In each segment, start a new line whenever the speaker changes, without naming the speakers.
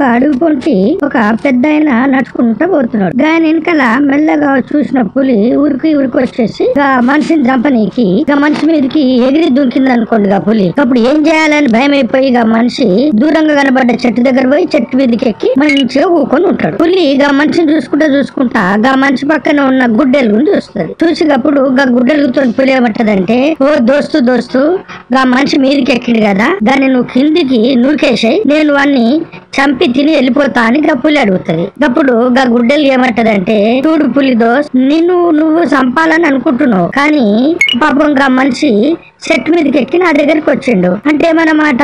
ఒక అడుగు పొంటి ఒక పెద్ద ఆయన నడుచుకుంటూ పోతున్నాడు. దాని వెనకాల మెల్లగా చూసిన పులి ఉరికి ఉరికి వచ్చేసి మనిషిని చంపనీకి ఇక మనిషి మీదకి ఎగిరి దుంకింది అనుకోండి పులి. అప్పుడు ఏం చేయాలని భయం అయిపోయి ఇక మనిషి దూరంగా కనబడ్డ చెట్టు దగ్గర పోయి చెట్టు మీదకి ఎక్కి మంచిగా ఊకొని ఉంటాడు. పులి ఇక మనిషిని చూసుకుంటా చూసుకుంటా గా మనిషి పక్కన ఉన్న గుడ్డెలుగుని చూస్తుంది. చూసినప్పుడు గా గుడ్డెలుగుతో పులి ఏమంటదంటే ఓ దోస్తు దోస్తు గా మనిషి మీదకి ఎక్కిండు కదా దాన్ని నువ్వు కిందికి నూకేసాయి నేను వాన్ని చంపి తిని వెళ్ళిపోతా అని గా పులి అడుగుతుంది. అప్పుడు గా గుడ్డెలు ఏమంటదంటే చూడు పులి దోస్ నిన్ను నువ్వు చంపాలని అనుకుంటున్నావు. కానీ పాపం గా మనిషి చెట్టు మీదకి ఎక్కి నా దగ్గరికి వచ్చిండు. అంటే ఏమన్నమాట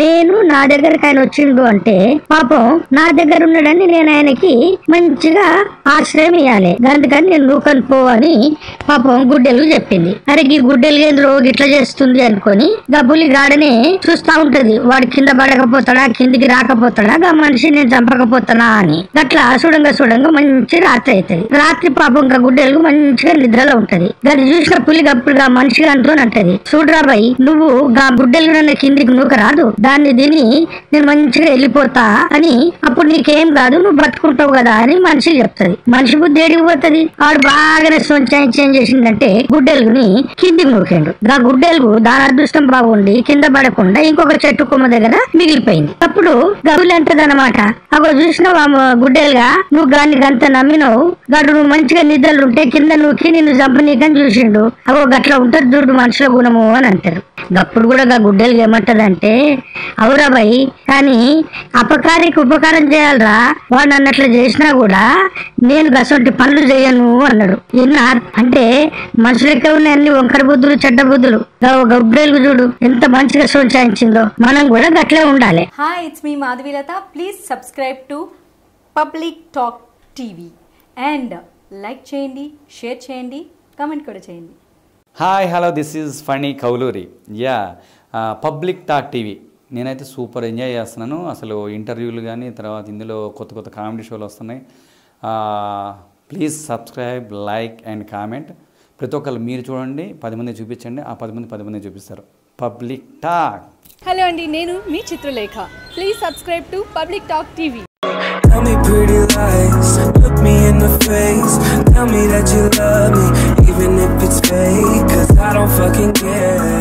నేను నా దగ్గరికి ఆయన వచ్చిండు అంటే పాపం నా దగ్గర ఉన్నాడని నేను ఆయనకి మంచిగా ఆశ్రయం ఇవ్వాలి అందుకని నేను నూకని పో అని పాపం గుడ్డెలు చెప్పింది. అరే ఈ గుడ్డెలు ఏంద్రో ఇట్లా చేస్తుంది అనుకొని గబ్బులి గాడని చూస్తా ఉంటది. వాడు కింద పడకపోతాడా? కిందికి రాకపోతాడా? గా మనిషి నేను చంపకపోతానా అని. అట్లా చూడంగా చూడంగా మంచి రాత్రి అవుతుంది రాత్రి పాపం ఇంకా గుడ్డెలు మంచిగా నిద్రలో ఉంటది. దాన్ని చూసిన పులి గప్పుడు మనిషిగా అంటూ అంటది. చూడరా బాయ్ నువ్వు గా గుడ్డెలు కిందికి నూక రాదు దాన్ని తిని నేను మంచిగా వెళ్ళిపోతా అని అప్పుడు నీకేం కాదు నువ్వు బతుకుంటావు కదా అని మనిషి చెప్తది. మనిషి బుద్ధి ఎడిగిపోతుంది వాడు బాగానే సొంచాయి చేంజ్ చేసిందంటే గుడ్డెలుగుని కిందికి నూకాడు. గా గుడ్డెలుగు దాని అదృష్టం బాగుండి కింద పడకుండా ఇంకొక చెట్టు కొమ్మ దగ్గర మిగిలిపోయింది. అప్పుడు గబులు అంటదన్నమాట అక్కడ చూసినావు గుడ్డెలుగా? నువ్వు గాని గంత నమ్మినావు. గాడు నువ్వు మంచిగా నిద్రలు ఉంటే కింద నూకి నిన్ను చంపనీకని చూసిండు. అగో గట్లా ఉంటుంది చూడు మనుషుల గుణము అని అంటారు. అప్పుడు కూడా ఆ గుడ్డలు ఏమంటదంటే అవురాబాయ్ కానీ అపకారికి ఉపకారం చేయాలరా వాడు అన్నట్లు చేసినా కూడా నేను గసంటి పనులు చేయను అన్నాడు. ఎన్న అంటే మనుషులకే ఉన్న అన్ని వంకర బుద్ధులు చెడ్డ బుద్ధులు. గుడ్డలు చూడు ఎంత మంచిగా సంచాయించిందో. మనం కూడా గట్లే ఉండాలి.
Hi it's me Madhavilatha please subscribe to public talk TV. And like చేయండి షేర్ చేయండి కామెంట్ కూడా చేయండి.
Hi hello this is Phani Kauluri yeah public talk TV నేనైతే సూపర్ ఎంజాయ్ చేస్తున్నాను. అసలు ఇంటర్వ్యూలు కానీ తర్వాత ఇందులో కొత్త కొత్త కామెడీ షోలు వస్తున్నాయి. Please subscribe like and comment ప్రతి ఒక్కరు మీరు చూడండి పది మంది చూపించండి. ఆ పది మంది పది మంది చూపిస్తారు. పబ్లిక్ టాక్
హలో అండి నేను మీ Chitralekha. Please subscribe to public talk TV
Tell me pretty lies, look me in the face. Tell me that you love me, even if it's fake. Don't fucking care.